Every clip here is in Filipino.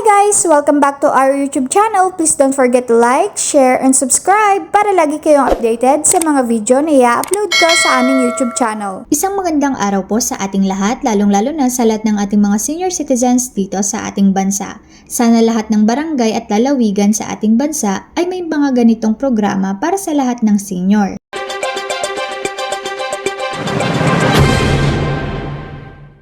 guys! Welcome back to our YouTube channel. Please don't forget to like, share, and subscribe para lagi kayong updated sa mga video na i-upload ko sa aming YouTube channel. Isang magandang araw po sa ating lahat, lalong-lalo na sa lahat ng ating mga senior citizens dito sa ating bansa. Sana lahat ng barangay at lalawigan sa ating bansa ay may mga ganitong programa para sa lahat ng senior.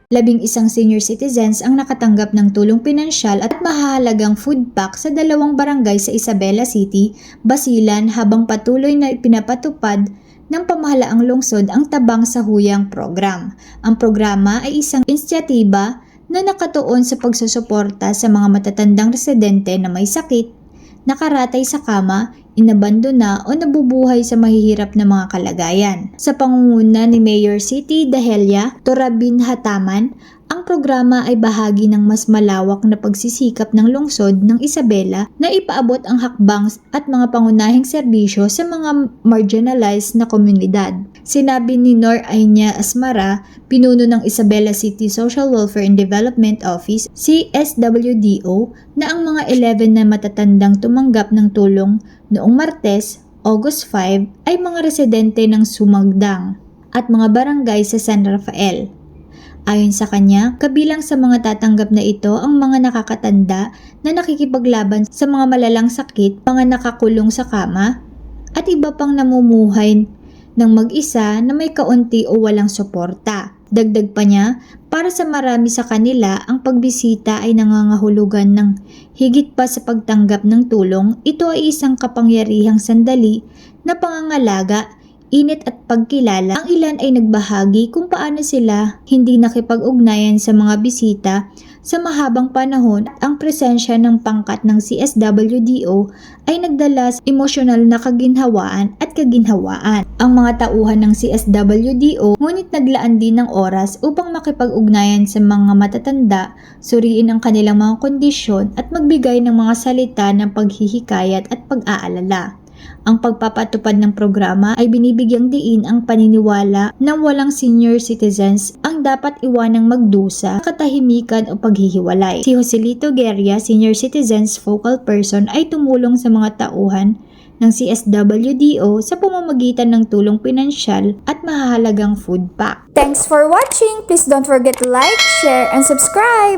Labing isang senior citizens ang nakatanggap ng tulong pinansyal at mahahalagang food pack sa dalawang barangay sa Isabela City, Basilan habang patuloy na ipinapatupad ng pamahalaang lungsod ang Tabang sa Huyang program. Ang programa ay isang inisyatiba na nakatuon sa pagsusuporta sa mga matatandang residente na may sakit, nakaratay sa kama, inabandona o nabubuhay sa mahihirap na mga kalagayan. Sa pangunguna ni Mayor City Dahelia Torabin Hataman, programa ay bahagi ng mas malawak na pagsisikap ng lungsod ng Isabela na ipaabot ang hakbang at mga pangunahing serbisyo sa mga marginalized na komunidad. Sinabi ni Nor Ainya Asmara, pinuno ng Isabela City Social Welfare and Development Office, CSWDO, na ang mga 11 na matatandang tumanggap ng tulong noong Martes, August 5, ay mga residente ng Sumagdang at mga barangay sa San Rafael. Ayon sa kanya, kabilang sa mga tatanggap na ito ang mga nakakatanda na nakikipaglaban sa mga malalang sakit, mga nakakulong sa kama, at iba pang namumuhay ng mag-isa na may kaunti o walang suporta. Dagdag pa niya, para sa marami sa kanila, ang pagbisita ay nangangahulugan ng higit pa sa pagtanggap ng tulong, ito ay isang kapangyarihang sandali na pangangalaga init at pagkilala, ang ilan ay nagbahagi kung paano sila hindi nakipag-ugnayan sa mga bisita sa mahabang panahon at ang presensya ng pangkat ng CSWDO ay nagdala sa emosyonal na kaginhawaan at kaginhawaan. Ang mga tauhan ng CSWDO ngunit naglaan din ng oras upang makipag-ugnayan sa mga matatanda, suriin ang kanilang mga kondisyon at magbigay ng mga salita ng paghihikayat at pag-aalala. Ang pagpapatupad ng programa ay binibigyang diin ang paniniwala na walang senior citizens ang dapat iwanang magdusa, katahimikan o paghihiwalay. Si Joselito Guerra, senior citizens focal person ay tumulong sa mga tauhan ng CSWDO sa pamamagitan ng tulong pinansyal at mahahalagang food pack. Thanks for watching! Please don't forget to like, share, and subscribe!